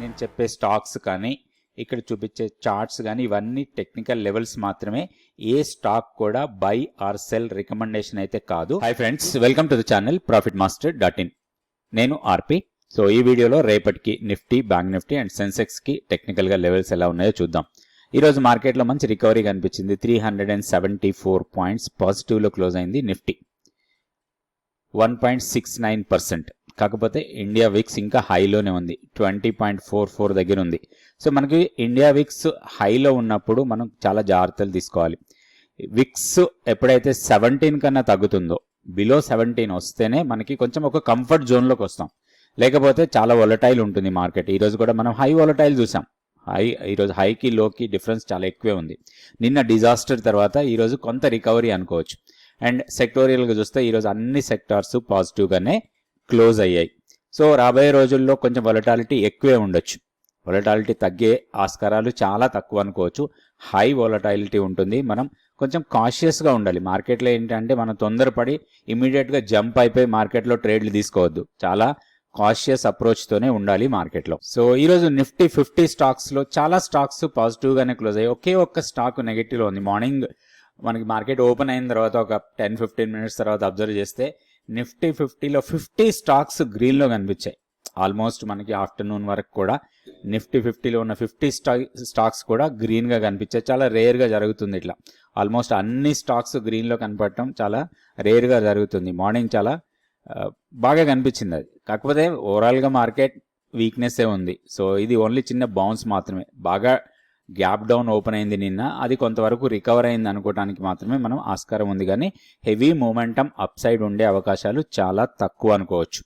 నేను చెప్పే స్టాక్స్ కానీ ఇక్కడ చూపించే చార్ట్స్ కానీ ఇవన్నీ టెక్నికల్ లెవెల్స్ మాత్రమే. ఏ స్టాక్ కూడా బై ఆర్ సెల్ రికమెండేషన్ అయితే కాదు. Hi friends welcome to the channel profit master dot in నేను ఆర్పి. సో ఈ వీడియోలో రేపటికి నిఫ్టీ బ్యాంక్ నిఫ్టీ అండ్ సెన్సెక్స్కి టెక్నికల్గా లెవెల్స్ ఎలా ఉన్నాయో చూద్దాం. ఈ రోజు మార్కెట్లో మంచి రికవరీ కనిపించింది. Three hundred and seventy four points పాజిటివ్లో close అయింది Nifty. One point six nine percent కాకపోతే ఇండియా విక్స్ ఇంకా హైలోనే ఉంది. ట్వంటీ పాయింట్ ఫోర్ ఫోర్ దగ్గర ఉంది. సో మనకి ఇండియా విక్స్ హైలో ఉన్నప్పుడు మనం చాలా జాగ్రత్తలు తీసుకోవాలి. విక్స్ ఎప్పుడైతే సెవెంటీన్ కన్నా తగ్గుతుందో బిలో సెవెంటీన్ వస్తేనే మనకి కొంచెం ఒక కంఫర్ట్ జోన్లోకి వస్తాం. లేకపోతే చాలా వొలటైల్ ఉంటుంది మార్కెట్ ఈరోజు కూడా మనం హై వొలటైల్ చూసాం. హై ఈరోజు హైకి లోకి డిఫరెన్స్ చాలా ఎక్కువే ఉంది. నిన్న డిజాస్టర్ తర్వాత ఈరోజు కొంత రికవరీ అనుకోవచ్చు. అండ్ సెక్టోరియల్గా చూస్తే ఈరోజు అన్ని సెక్టార్స్ పాజిటివ్గానే క్లోజ్ అయ్యాయి. సో రాబోయే రోజుల్లో కొంచెం వొలటాలిటీ ఎక్కువే ఉండొచ్చు. వొలటాలిటీ తగ్గే ఆస్కారాలు చాలా తక్కువ అనుకోవచ్చు. హై వొలటాలిటీ ఉంటుంది. మనం కొంచెం కాషియస్గా ఉండాలి. మార్కెట్లో ఏంటంటే మనం తొందరపడి ఇమీడియట్గా జంప్ అయిపోయి మార్కెట్లో ట్రేడ్లు తీసుకోవద్దు. చాలా కాషియస్ అప్రోచ్తోనే ఉండాలి మార్కెట్లో సో ఈరోజు నిఫ్టీ ఫిఫ్టీ స్టాక్స్లో చాలా స్టాక్స్ పాజిటివ్గానే క్లోజ్ అయ్యాయి. ఒకే ఒక్క స్టాక్ నెగిటివ్లో ఉంది. మార్నింగ్ మనకి మార్కెట్ ఓపెన్ అయిన తర్వాత ఒక టెన్ ఫిఫ్టీన్ మినిట్స్ తర్వాత అబ్జర్వ్ చేస్తే నిఫ్టీ ఫిఫ్టీలో ఫిఫ్టీ స్టాక్స్ గ్రీన్లో కనిపించాయి. ఆల్మోస్ట్ మనకి ఆఫ్టర్నూన్ వరకు కూడా నిఫ్టీ ఫిఫ్టీలో ఉన్న ఫిఫ్టీ స్టా స్టాక్స్ కూడా గ్రీన్గా కనిపించాయి. చాలా రేర్గా జరుగుతుంది ఇట్లా. ఆల్మోస్ట్ అన్ని స్టాక్స్ గ్రీన్లో కనపడటం చాలా రేర్గా జరుగుతుంది. మార్నింగ్ చాలా బాగా కనిపించింది అది. కాకపోతే ఓవరాల్గా మార్కెట్ వీక్నెస్సే ఉంది. సో ఇది ఓన్లీ చిన్న బౌన్స్ మాత్రమే. బాగా గ్యాప్ డౌన్ ఓపెన్ అయింది నిన్న. అది కొంతవరకు రికవర్ అయింది అనుకోవడానికి మాత్రమే మనం ఆస్కారం ఉంది. కానీ హెవీ మూమెంటం అప్ సైడ్ ఉండే అవకాశాలు చాలా తక్కువ అనుకోవచ్చు.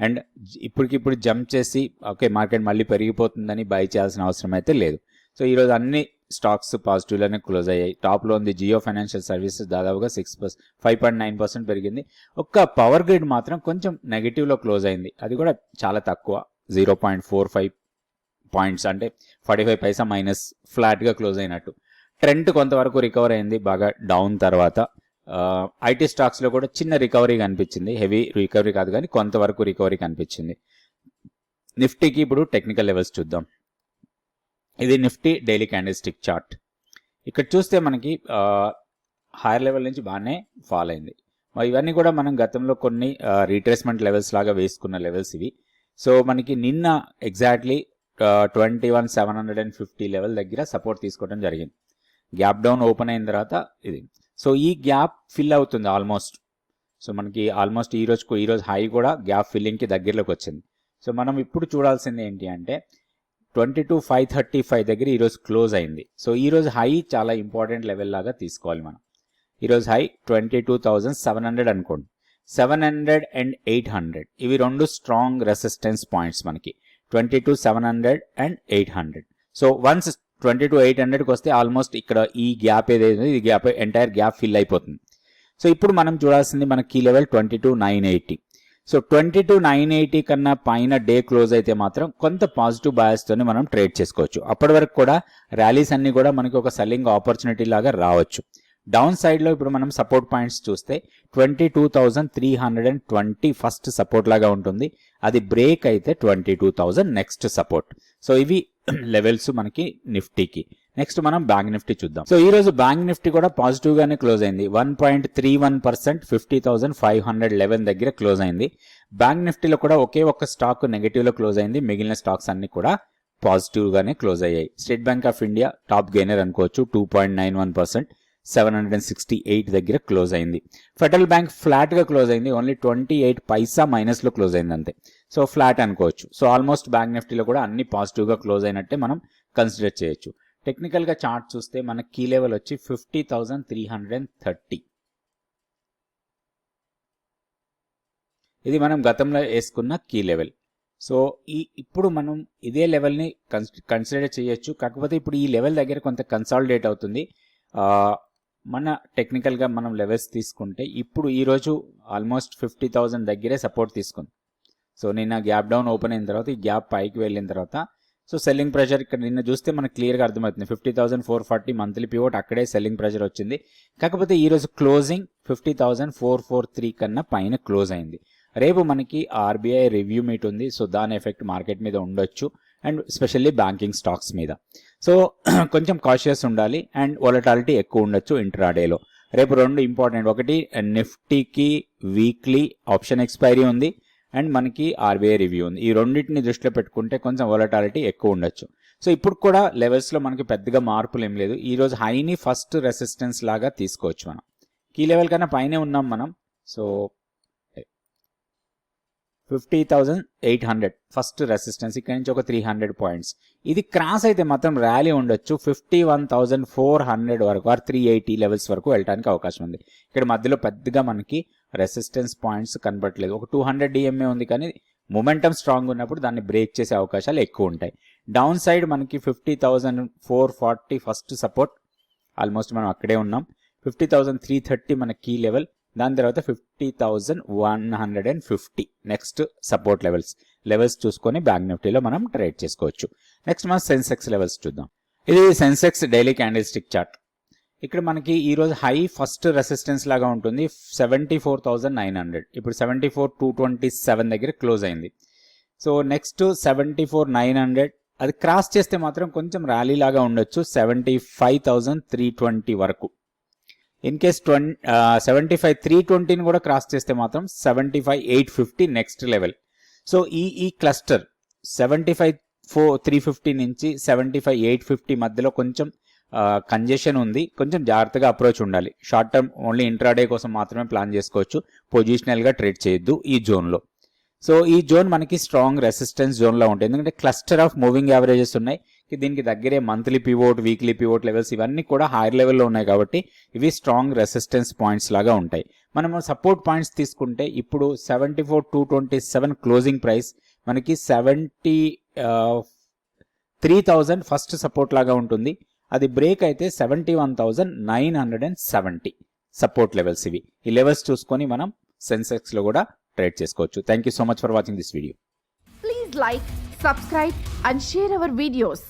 అండ్ ఇప్పటికిప్పుడు జంప్ చేసి ఓకే మార్కెట్ మళ్ళీ పెరిగిపోతుందని బై చేయాల్సిన అవసరం అయితే లేదు. సో ఈరోజు అన్ని స్టాక్స్ పాజిటివ్లోనే క్లోజ్ అయ్యాయి. టాప్లో ఉంది జియో ఫైనాన్షియల్ సర్వీసెస్ దాదాపుగా six percent five point nine percent పెరిగింది. ఒక్క పవర్ గ్రిడ్ మాత్రం కొంచెం నెగిటివ్లో క్లోజ్ అయింది. అది కూడా చాలా తక్కువ. Zero point four five points అంటే ఫార్టీ ఫైవ్ పైసా మైనస్ ఫ్లాట్గా క్లోజ్ అయినట్టు. ట్రెండ్ కొంతవరకు రికవర్ అయింది బాగా డౌన్ తర్వాత. ఐటీ స్టాక్స్లో కూడా చిన్న రికవరీ కనిపించింది హెవీ రికవరీ కాదు కానీ కొంతవరకు రికవరీ కనిపించింది. నిఫ్టీకి ఇప్పుడు టెక్నికల్ లెవెల్స్ చూద్దాం. ఇది Nifty daily candlestick chart. ఇక్కడ చూస్తే మనకి హైయర్ లెవెల్ నుంచి బాగానే ఫాల్ అయింది. ఇవన్నీ కూడా మనం గతంలో కొన్ని రీట్రేస్మెంట్ లెవెల్స్ లాగా వేసుకున్న లెవెల్స్ ఇవి. సో మనకి నిన్న exactly twenty one seven hundred and fifty level దగ్గర సపోర్ట్ తీసుకోవడం జరిగింది. గ్యాప్ డౌన్ ఓపెన్ అయిన తర్వాత ఇది. సో ఈ గ్యాప్ ఫిల్ అవుతుంది ఆల్మోస్ట్ సో మనకి ఆల్మోస్ట్ ఈ రోజుకు ఈరోజు హై కూడా గ్యాప్ ఫిల్లింగ్కి దగ్గరలోకి వచ్చింది. సో మనం ఇప్పుడు చూడాల్సింది ఏంటి అంటే twenty two five thirty five దగ్గర ఈరోజు క్లోజ్ అయింది. సో ఈ రోజు హై చాలా ఇంపార్టెంట్ లెవెల్ లాగా తీసుకోవాలి మనం. ఈరోజు high twenty two thousand seven hundred అనుకోండి. Seven hundred and eight hundred ఇవి రెండు స్ట్రాంగ్ రెసిస్టెన్స్ పాయింట్స్ మనకి. Twenty two seven hundred and eight hundred. So once twenty two eight హండ్రెడ్కి వస్తే ఆల్మోస్ట్ ఇక్కడ ఈ గ్యాప్ ఏదైతే ఈ గ్యాప్ ఎంటైర్ గ్యాప్ ఫిల్ అయిపోతుంది. సో ఇప్పుడు మనం చూడాల్సింది మన key level twenty two nine eighty. So twenty two nine eighty కన్నా పైన డే క్లోజ్ అయితే మాత్రం కొంత పాజిటివ్ తోని మనం ట్రేడ్ చేసుకోవచ్చు. అప్పటి వరకు కూడా ర్యాలీస్ అన్ని కూడా మనకి ఒక సెల్లింగ్ ఆపర్చునిటీ లాగా రావచ్చు. డౌన్ సైడ్లో ఇప్పుడు మనం సపోర్ట్ పాయింట్స్ చూస్తే twenty two thousand three hundred and twenty first support లాగా ఉంటుంది. అది బ్రేక్ అయితే twenty two thousand next support so ఇవి లెవెల్స్ మనకి నిఫ్టీకి నెక్స్ట్ మనం బ్యాంక్ నిఫ్టీ చూద్దాం. సో ఈ రోజు బ్యాంక్ నిఫ్టీ కూడా పాజిటివ్ గానే క్లోజ్ అయింది. One point three one percent fifty thousand five hundred eleven దగ్గర క్లోజ్ అయింది. బ్యాంక్ నిఫ్టీలో కూడా ఒకే ఒక్క స్టాక్ నెగిటివ్లో క్లోజ్ అయింది. మిగిలిన స్టాక్స్ అన్ని కూడా పాజిటివ్ గానే క్లోజ్ అయ్యాయి. State Bank of India top gainer అనుకోవచ్చు two point nine one percent seven hundred and sixty eight దగ్గర క్లోజ్ అయింది. ఫెడరల్ బ్యాంక్ ఫ్లాట్గా క్లోజ్ అయింది. ఓన్లీ ట్వంటీ ఎయిట్ పైసా మైనస్లో క్లోజ్ అయింది అంతే సో ఫ్లాట్ అనుకోవచ్చు సో ఆల్మోస్ట్ బ్యాంక్ నిఫ్టీలో కూడా అన్ని పాజిటివ్గా క్లోజ్ అయినట్టే మనం కన్సిడర్ చేయొచ్చు. టెక్నికల్గా చార్ట్ చూస్తే మన కీ లెవెల్ వచ్చి fifty thousand three hundred and thirty ఇది మనం గతంలో వేసుకున్న కీ లెవెల్ సో ఈ ఇప్పుడు మనం ఇదే లెవెల్ని కన్సిడర్ చేయొచ్చు. కాకపోతే ఇప్పుడు ఈ లెవెల్ దగ్గర కొంత కన్సాలిడేట్ అవుతుంది. మన టెక్నికల్గా మనం లెవెల్స్ తీసుకుంటే ఇప్పుడు ఈరోజు ఆల్మోస్ట్ ఫిఫ్టీ థౌజండ్ దగ్గరే సపోర్ట్ తీసుకుంది. సో నిన్న గ్యాప్ డౌన్ ఓపెన్ అయిన తర్వాత ఈ గ్యాప్ పైకి వెళ్ళిన తర్వాత సో సెల్లింగ్ ప్రెషర్ ఇక్కడ నిన్న చూస్తే మనకు క్లియర్గా అర్థమవుతుంది. Fifty thousand four forty monthly pivot అక్కడే సెల్లింగ్ ప్రెషర్ వచ్చింది. కాకపోతే ఈరోజు closing fifty thousand four four three కన్నా పైన క్లోజ్ అయింది. రేపు మనకి ఆర్బీఐ రివ్యూ మీట్ ఉంది. సో దాని ఎఫెక్ట్ మార్కెట్ మీద ఉండొచ్చు. అండ్ స్పెషల్లీ బ్యాంకింగ్ స్టాక్స్ మీద. సో కొంచెం కాషియస్ ఉండాలి. అండ్ వొలటాలిటీ ఎక్కువ ఉండొచ్చు ఇంట్రాడేలో రేపు రెండు ఇంపార్టెంట్ ఒకటి నిఫ్టీకి వీక్లీ ఆప్షన్ ఎక్స్పైరీ ఉంది. అండ్ మనకి ఆర్బీఐ రివ్యూ ఉంది. ఈ రెండింటిని దృష్టిలో పెట్టుకుంటే కొంచెం వొలటాలిటీ ఎక్కువ ఉండొచ్చు. సో ఇప్పుడు కూడా లెవెల్స్లో మనకి పెద్దగా మార్పులు ఏం లేదు. ఈరోజు హైని ఫస్ట్ రెసిస్టెన్స్ లాగా తీసుకోవచ్చు మనం. కీ లెవెల్ కన్నా పైనే ఉన్నాం మనం. So fifty thousand eight hundred. First resistance ఇక్కడ నుంచి ఒక త్రీ హండ్రెడ్ పాయింట్స్ ఇది క్రాస్ అయితే మాత్రం ర్యాలీ ఉండొచ్చు. Fifty one thousand four hundred వరకు ఆర్ త్రీ ఎయిటీ లెవెల్స్ వరకు వెళ్ళడానికి అవకాశం ఉంది. ఇక్కడ మధ్యలో పెద్దగా మనకి రెసిస్టెన్స్ పాయింట్స్ కనబడట్లేదు. ఒక టూ హండ్రెడ్ డిఎంఏ ఉంది కానీ మొమెంటం స్ట్రాంగ్ ఉన్నప్పుడు దాన్ని బ్రేక్ చేసే అవకాశాలు ఎక్కువ ఉంటాయి. డౌన్ సైడ్ మనకి fifty thousand four forty first support almost మనం అక్కడే ఉన్నాం. ఫిఫ్టీ థౌజండ్ త్రీ థర్టీ మన కీ లెవెల్ దాని తర్వాత fifty thousand one hundred and fifty. Next support levels levels చూసుకొని బ్యాంక్ నిఫ్టీలో మనం ట్రేడ్ చేసుకోవచ్చు. నెక్స్ట్ మనం సెన్సెక్స్ లెవెల్స్ చూద్దాం. ఇది Sensex daily candlestick chart ఇక్కడ మనకి ఈరోజు హై ఫస్ట్ రెసిస్టెన్స్ లాగా ఉంటుంది. Seventy four thousand nine hundred ఇప్పుడు seventy four two twenty seven దగ్గర క్లోజ్ అయింది. So next seventy four nine hundred అది క్రాస్ చేస్తే మాత్రం కొంచెం ర్యాలీ లాగా ఉండొచ్చు. Seventy five thousand three twenty వరకు. In case twenty seventy five three ట్వంటీని కూడా క్రాస్ చేస్తే మాత్రం seventy five eight fifty next level so ఈ ఈ cluster seventy five four three fifty నుంచి సెవెంటీ ఫైవ్ ఎయిట్ ఫిఫ్టీ మధ్యలో కొంచెం uh, కంజెషన్ ఉంది. కొంచెం జాగ్రత్తగా అప్రోచ్ ఉండాలి. షార్ట్ టర్మ్ ఓన్లీ ఇంట్రాడే కోసం మాత్రమే ప్లాన్ చేసుకోవచ్చు. పొజిషనల్గా ట్రేడ్ చేయొద్దు ఈ జోన్లో సో ఈ జోన్ మనకి స్ట్రాంగ్ రెసిస్టెన్స్ జోన్లో ఉంటుంది ఎందుకంటే క్లస్టర్ ఆఫ్ మూవింగ్ యావరేజెస్ ఉన్నాయి. దీనికి దగ్గరే monthly pivot weekly pivot levels ఇవన్నీ కూడా హైయర్ లెవెల్లో ఉన్నాయి కాబట్టి ఇవి స్ట్రాంగ్ రెసిస్టెన్స్ పాయింట్స్ లాగా ఉంటాయి. మనము సపోర్ట్ పాయింట్స్ తీసుకుంటే ఇప్పుడు seventy four two twenty seven closing price మనకి seventy three thousand first support లాగా ఉంటుంది. అది బ్రేక్ అయితే seventy one thousand nine hundred and seventy support levels ఇవి. ఈ లెవెల్స్ చూసుకొని మనం సెన్సెక్స్లో కూడా ట్రేడ్ చేసుకోవచ్చు. Thank you so much for watching this video please like subscribe and share our videos